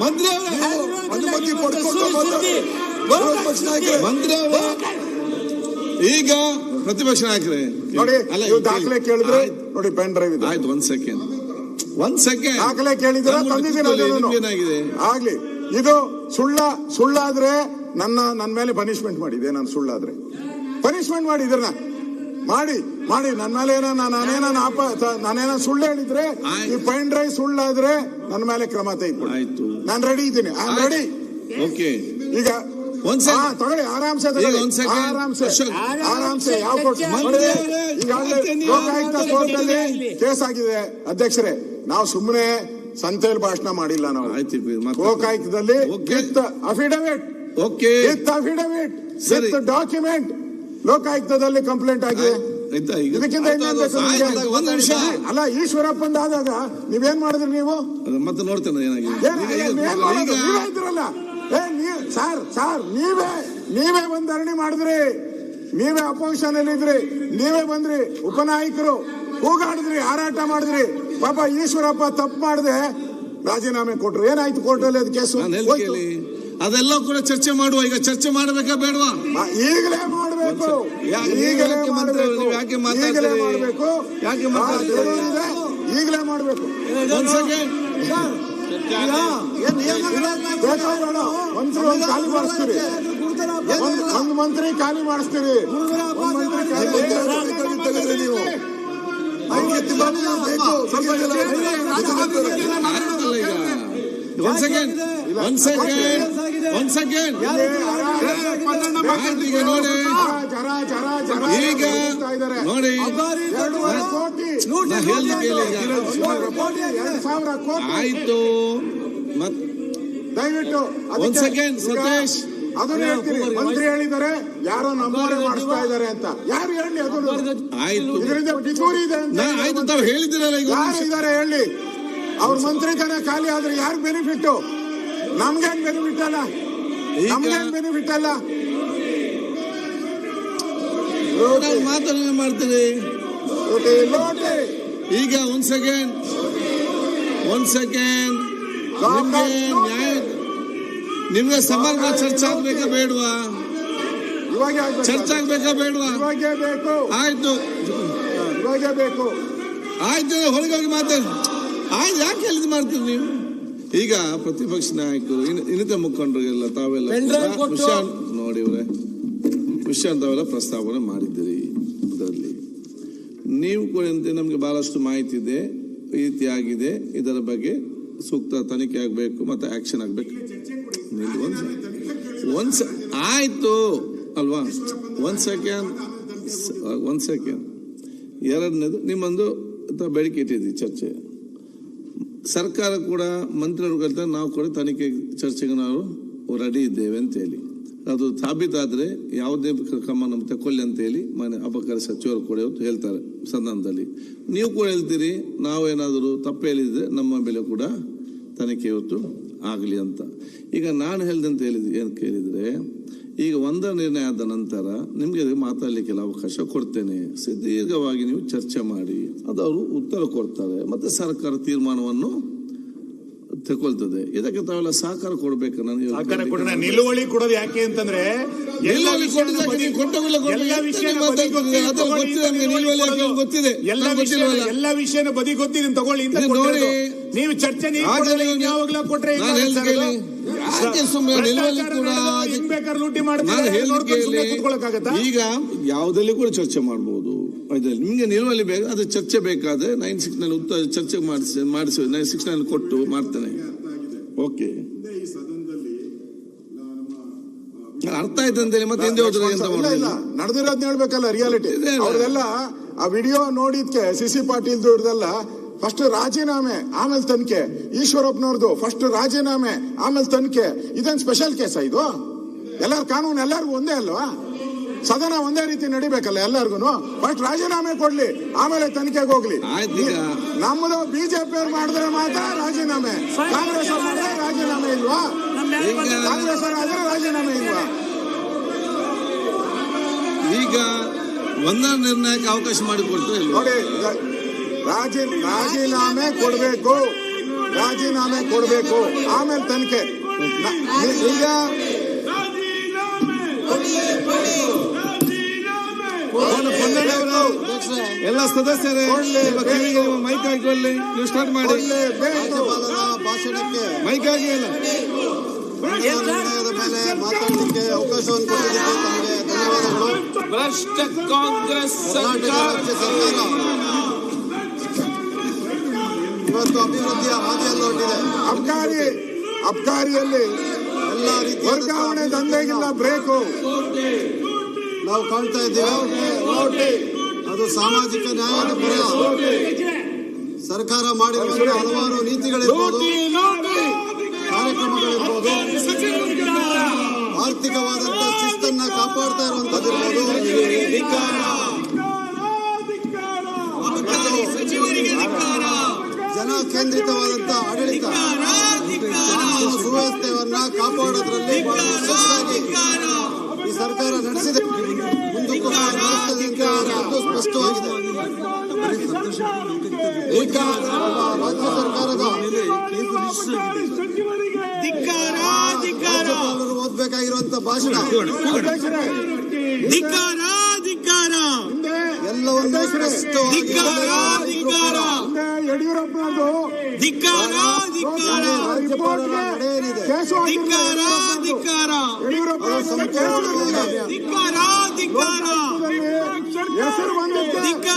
ಮಂತ್ರಿ ಅನುಮತಿ ಪಡ್ಕೊಂಡು ಮಂತ್ರಿ ಈಗ ಪ್ರತಿಪಕ್ಷ ನಾಯಕರೇ ನೋಡಿ ದಾಖಲೆ ಕೇಳಿದ್ರೆ ನೋಡಿ ಪೆನ್ ಡ್ರೈವ್ ಇದೆ. ಆಯ್ತು ಒಂದ್ ಸೆಕೆಂಡ್ ಒಂದ್ ಸೆಕೆಂಡ್ ದಾಖಲೆ ಕೇಳಿದ್ರೆ. ಏನಾಗಿದೆ ಆಗ್ಲಿ. ಇದು ಸುಳ್ಳ ಸುಳ್ಳಾದ್ರೆ ನನ್ನ ನನ್ನ ಮೇಲೆ ಪನಿಷ್ಮೆಂಟ್ ಮಾಡಿದೆ ನಾನು ಸುಳ್ಳಾದ್ರೆ ಪನಿಷ್ಮೆಂಟ್ ಮಾಡಿದ್ರೆ ಮಾಡಿ ಮಾಡಿ ನನ್ನ ಮೇಲೆ ಏನೋ ನಾನೇನ ನಾನೇನ ಆಪ ಸುಳ್ಳು ಹೇಳಿದ್ರೆ ಈ ಪೈನ್ ಡ್ರೈ ಸುಳ್ಳಾದ್ರೆ ನನ್ನ ಮೇಲೆ ಕ್ರಮ ತೆಗೆದುಕೊಳ್ಳಿ ಆಯ್ತು. ನಾನು ರೆಡಿ ಇದ್ದೀನಿ. ಐ ರೆಡಿ ಓಕೆ ಈಗ ತಗೊಳ್ಳಿ ಆರಾಮ್ಸೆ ತಗೊಳ್ಳಿ. ಆರಾಮ್ಸೆ. ಯಾವ ಕೋರ್ಟ್ ಮಂತ್ರಿ ನೋಡಿ, ಈಗಾಗಲೇ ಲೋಕಾಯುಕ್ತ ಕೋರ್ಟ್ ಅಲ್ಲಿ ಕೇಸ್ ಆಗಿದೆ. ಅಧ್ಯಕ್ಷರೇ ನಾವು ಸುಮ್ಮನೆ ಸಂತೆಯಲ್ಲಿ ಭಾಷಣ ಮಾಡಿಲ್ಲ ನಾವು. ಲೋಕಾಯುಕ್ತದಲ್ಲಿ Okay. Affidavit okay with affidavit. Document ಲೋಕಾಯುಕ್ತದಲ್ಲಿ complaint ಆಗಿದೆ. ಒಂದ್ ಅಲ್ಲ ಈಶ್ವರಪ್ಪಂದ ಆದಾಗ ನೀವೇನ್ ಮಾಡಿದ್ರಿ ನೀವು? ಮತ್ತೆ ನೋಡ್ತೇನೆ ಇದ್ರಲ್ಲ ನೀ ಸರ್ ಸರ್ ನೀವೇ ನೀವೇ ಬಂದ್ ಧರಣಿ ಮಾಡಿದ್ರಿ. ನೀವೇ ಅಪೋಸಿಷನ್ ಅಲ್ಲಿ ಇದ್ರಿ ನೀವೇ ಬಂದ್ರಿ. ಉಪನಾಯಕರು ಕೂಗಾಡಿದ್ರಿ ಹಾರಾಟ ಮಾಡಿದ್ರಿ. ಪಾಪ ಈಶ್ವರಪ್ಪ ತಪ್ಪು ಮಾಡಿದೆ. ರಾಜೀನಾಮೆ ಕೊಟ್ರು. ಏನಾಯ್ತು ಕೋರ್ಟಲ್ಲಿ ಅದು ಕೇಸು ಅದೆಲ್ಲ ಕೂಡ ಚರ್ಚೆ ಮಾಡುವ. ಈಗ ಚರ್ಚೆ ಮಾಡಬೇಕಾ ಬೇಡವಾ? ಈಗಲೇ ಮಾಡಬೇಕು ಈಗಲೇ ಮಾಡಬೇಕು ಯಾಕೆ? ಈಗಲೇ ಮಾಡಬೇಕು ಯಾಕೆ ಮಾಡಬೇಕು ಈಗಲೇ ಮಾಡಬೇಕು ಖಾಲಿ ಮಾಡಿಸ್ತೀರಿ ಒಂದ್ ಮಂತ್ರಿ ಖಾಲಿ ಮಾಡಿಸ್ತೀರಿ ನೀವು ಒಂದ್ ಸೆಕೆಂಡ್ ಒಂದ್ ಸೆಕೆಂಡ್ ಒಂದ್ ಸೆಕೆಂಡ್ ನೋಡಿ ಸಾವಿರ ನೋಡಿ ಆಯ್ತು. ದಯವಿಟ್ಟು ಒಂದ್ ಸೆಕೆಂಡ್, ಸತೀಶ್. ಅದನ್ನ ಹೇಳ್ತೀನಿ. ಮಂತ್ರಿ ಹೇಳಿದ್ದಾರೆ ಯಾರೋ ನಮ್ಮವರೇ ಮಾಡಿಸ್ತಾ ಇದ್ದಾರೆ ಅಂತ. ಯಾರು ಹೇಳಿ ಅದನ್ನು ಆಯ್ತು. ಇದರಿಂದ ಪಿತೂರಿ ಇದೆ ಅಂತ ಆಯ್ತು ತಾವು ಹೇಳಿದಿರಲ್ಲ ಈಗ ಯಾರು. ಇದ್ದಾರೆ ಹೇಳಿ? ಅವ್ರ ಮಂತ್ರಿ ತನ ಖಾಲಿ ಆದ್ರೆ ಯಾರು ಬೆನಿಫಿಟ್ ನಮ್ಗೇನ್ ಬೆನಿಫಿಟ್ ಅಲ್ಲ? ನಮ್ಗೆ ನಮ್ಗೇನ್ ಬೆನಿಫಿಟ್ ಅಲ್ಲ? ನಾನು ಮಾತನ್ನ ಲೋಟೆ ಈಗ ಒಂದ್ ಸೆಕೆಂಡ್ ಒಂದ್ ಸೆಕೆಂಡ್ ನಿಮ್ಗೆ ನ್ಯಾಯ ನಿಮ್ಗೆ ಸಮಗ್ರ ಚರ್ಚೆ ಆಗ್ಬೇಕಾ ಬೇಡವಾ. ಚರ್ಚೆ ಆಗ್ಬೇಕಾ ಬೇಡವಾ? ಆಯ್ತು. ಬೇಕು. ಆಯ್ತು ಹೊರಗೆ ಹೋಗಿ ಮಾತಾಡಿ. ಆಯ್ತು ಯಾಕೆ ಹೇಳಿದ್ ಮಾಡ್ತೀರಿ ನೀವು? ಈಗ ಪ್ರತಿಪಕ್ಷ ನಾಯಕರು ಇನ್ನಿತ ಮುಖಂಡರಿಗೆಲ್ಲ ತಾವೆಲ್ಲ ನೋಡಿ ಇವ್ರೆ ವಿಷಯ ಅಂತವೆಲ್ಲ ಪ್ರಸ್ತಾವನೆ ಮಾಡಿದ್ದೀರಿ ಇದರಲ್ಲಿ. ನೀವು ಕೂಡ ಎಂತ ನಮಗೆ ಬಹಳಷ್ಟು ಮಾಹಿತಿ ಇದೆ ಈ ರೀತಿ ಆಗಿದೆ, ಇದರ ಬಗ್ಗೆ ಸೂಕ್ತ ತನಿಖೆ ಆಗಬೇಕು ಮತ್ತು ಆಕ್ಷನ್ ಆಗಬೇಕು. ಒಂದು ಆಯಿತು ಅಲ್ವಾ? ಒಂದು ಸೆಕೆಂಡ್ ಒಂದು ಸೆಕೆಂಡ್. ಎರಡನೇದು, ನಿಮ್ಮೊಂದು ಬೇಡಿಕೆ ಇಟ್ಟಿದ್ವಿ ಚರ್ಚೆ. ಸರ್ಕಾರ ಕೂಡ ಮಂತ್ರಿಗಳು ಕಲಿತ ನಾವು ಕೂಡ ತನಿಖೆ ಚರ್ಚೆಗೆ ನಾವು ರೆಡಿ ಇದ್ದೇವೆ ಅಂತ ಹೇಳಿ ಅದು ಸಾಬೀತಾದ್ರೆ ಯಾವುದೇ ಕ್ರಮ ನಮ್ಮ ತಕೊಳ್ಳಿ ಅಂತ ಹೇಳಿ ಮನೆ ಅಬಕಾರಿ ಸಚಿವರು ಕೂಡ ಹೇಳ್ತಾರೆ ಸಂದರ್ಭದಲ್ಲಿ. ನೀವು ಕೂಡ ಹೇಳ್ತೀರಿ, ನಾವೇನಾದರೂ ತಪ್ಪು ಹೇಳಿದ್ರೆ ನಮ್ಮ ಬೆಲೆ ಕೂಡ ತನಿಖೆ ಇವತ್ತು ಆಗಲಿ ಅಂತ. ಈಗ ನಾನು ಹೇಳ್ದಂತ ಹೇಳಿದ್ ಏನು ಕೇಳಿದರೆ, ಈಗ ಒಂದರ ನಿರ್ಣಯ ಆದ ನಂತರ ನಿಮಗೆ ಮಾತಾಡಲಿಕ್ಕೆಲ್ಲ ಅವಕಾಶ ಕೊಡ್ತೇನೆ. ಸುದೀರ್ಘವಾಗಿ ನೀವು ಚರ್ಚೆ ಮಾಡಿ, ಅದು ಅವರು ಉತ್ತರ ಕೊಡ್ತಾರೆ. ಮತ್ತು ಸರ್ಕಾರ ತೀರ್ಮಾನವನ್ನು ತಗೊಳ್ತದೆ. ಇದಕ್ಕೆ ತಾವೆಲ್ಲ ಸಹಕಾರ ಕೊಡ್ಬೇಕು. ನಾನು ಇವತ್ತು ಸಹಕಾರ ಕೊಡೋಣ. ನಿಲುವಳಿ ಕೊಡೋದು ಯಾಕೆ ಅಂತಂದ್ರೆ ಎಲ್ಲ? ಗೊತ್ತಿದೆ. ಎಲ್ಲ ವಿಷಯ? ಎಲ್ಲ ವಿಷಯನ ಬದಿ ಗೊತ್ತಿದೆ ತಗೊಳ್ಳಿ. ನೋಡಿ. ನೀವು ಚರ್ಚೆ ಕೊಡಲ್ಲ, ಕೊಟ್ರೆ ಲೂಟಿ ಮಾಡ್ತಾರೆ ಈಗ ಯಾವ್ದಲ್ಲಿ ಕೂಡ ಚರ್ಚೆ ಮಾಡಬಹುದು ಇದ್ರಲ್ಲಿ. ನಿಮಗೆ ನಿಲುವಲ್ಲಿ ಬೇಕು ಅದು ಚರ್ಚೆ ಬೇಕಾದ್ರೆ ನೈನ್ ಸಿಕ್ಸ್ನಲ್ಲಿ ಉತ್ತರ ಚರ್ಚೆ ಮಾಡಿಸಿ ಮಾಡಿಸಿ ನೈನ್ ಸಿಕ್ಸ್ನಲ್ಲಿ ಕೊಟ್ಟು ಮಾಡ್ತೇನೆ. ಓಕೆ ಅರ್ಥ ಆಯ್ತು ಅಂತೇಳಿ ಮತ್ತೆ ಹಿಂದೆ ಹೋದ್ರೆ ಮಾಡೋದು? ನಡೆದಿರೋದ್ನ ಹೇಳ್ಬೇಕಲ್ಲ ರಿಯಾಲಿಟಿ. ಅವ್ರದೆಲ್ಲ ಆ ವಿಡಿಯೋ ನೋಡಿದ್ಕೆ ಸಿ ಸಿ ಪಾಟೀಲ್ ಇವ್ರದೆಲ್ಲ ಫಸ್ಟ್ ರಾಜೀನಾಮೆ ಆಮೇಲೆ ತನಿಖೆ. ಈಶ್ವರಪ್ಪನವ್ರದ್ದು ಫಸ್ಟ್ ರಾಜೀನಾಮೆ ಆಮೇಲೆ ತನಿಖೆ. ಇದೇನ್ ಸ್ಪೆಷಲ್ ಕೇಸ ಇದು? ಎಲ್ಲಾರು ಕಾನೂನು ಎಲ್ಲರಿಗೂ ಒಂದೇ ಅಲ್ವಾ? ಸದನ ಒಂದೇ ರೀತಿ ನಡಿಬೇಕಲ್ಲ ಎಲ್ಲರಿಗೂ ಬಟ್ ರಾಜೀನಾಮೆ ಕೊಡ್ಲಿ ಆಮೇಲೆ ತನಿಖೆಗೆ ಹೋಗ್ಲಿ. ಆಯ್ತು ಈಗ. ನಮ್ಮದು ಬಿಜೆಪಿ ಅವ್ರು ಮಾಡಿದ್ರೆ ಮಾತ್ರ ರಾಜೀನಾಮೆ. ಕಾಂಗ್ರೆಸ್ ಅವ್ರು ಮಾಡಿದ್ರೆ ರಾಜೀನಾಮೆ. ಇಲ್ವಾ? ಕಾಂಗ್ರೆಸ್ ಅವ್ರು ಆದ್ರೆ ರಾಜೀನಾಮೆ ಇಲ್ವಾ? ಈಗ ಒಂದೇ ನಿರ್ಣಯಕ್ಕೆ ಅವಕಾಶ ಮಾಡಿಕೊಡ್ತಾರೆ ಇಲ್ವಾ? ನೋಡಿ ಈಗ ರಾಜಿ ರಾಜೀನಾಮೆ ಕೊಡಬೇಕು. ರಾಜೀನಾಮೆ ಕೊಡಬೇಕು. ಆಮೇಲೆ ತನಿಖೆ. ಈಗ ಎಲ್ಲ ಸದಸ್ಯರೇ ಕಿವಿಗೆ ಮೈಕ್ ಹಾಕೊಳ್ಳಿ ನೀವು ಸ್ಟಾರ್ಟ್ ಮಾಡಿ. ಭಾಷಣಕ್ಕೆ ಮೈಕ್ ಆಗಿ ಇಲ್ಲ ನಿರ್ಣಯದ ಮೇಲೆ ಮಾತಾಡಲಿಕ್ಕೆ ಅವಕಾಶವನ್ನು ಕೊಟ್ಟಿದ್ದಕ್ಕೆ ತಮಗೆ ಧನ್ಯವಾದಗಳು ಭ್ರಷ್ಟ ಕಾಂಗ್ರೆಸ್ ಸರ್ಕಾರ. ಸರ್ಕಾರ ಇವತ್ತು ಅಭಿವೃದ್ಧಿಯ ಹಾದಿಯಲ್ಲಿ ಹೊರಟಿದೆ ಅಬ್ಕಾರಿ ಅಬ್ಕಾರಿಯಲ್ಲಿ ವರ್ಗಾವಣೆ ದಂಧೆಗಿಲ್ಲ ಬ್ರೇಕು. ನಾವು ಕಾಣ್ತಾ ಇದ್ದೇವೆ. ಅದು ಸಾಮಾಜಿಕ ನ್ಯಾಯದ ಪರ. ಸರ್ಕಾರ ಮಾಡಿರುವಂತಹ ಹಲವಾರು ನೀತಿಗಳಿರ್ಬೋದು ಕಾರ್ಯಕ್ರಮಗಳಿರ್ಬೋದು ಆರ್ಥಿಕವಾದಂತಹ ಶಿಸ್ತನ್ನ ಕಾಪಾಡ್ತಾ ಇರುವಂತದ್ದಿರ್ಬೋದು ಜನ ಕೇಂದ್ರಿತವಾದಂತಹ ಆಡಳಿತ. ಕಾಪಾಡೋದ್ರಲ್ಲಿ ಈ ಸರ್ಕಾರ ನಡೆಸಿದೆ. ಮುಂದಕ್ಕೂ ನಡೆಸ್ತದೆ ಅಂತ ಸ್ಪಷ್ಟವಾಗಿದೆ. ರಾಜ್ಯ ಸರ್ಕಾರದ ಓದ್ಬೇಕಾಗಿರುವಂತ ಭಾಷಣ. ಧಿಕ್ಕಾರ ಧಿಕ್ಕಾರ. ಎಲ್ಲವನ್ನೂ ಯಡಿಯೂರಪ್ಪ ಧಿಕ್ಕಾರ ಹೆಸರು ಬಂದಿದೆ.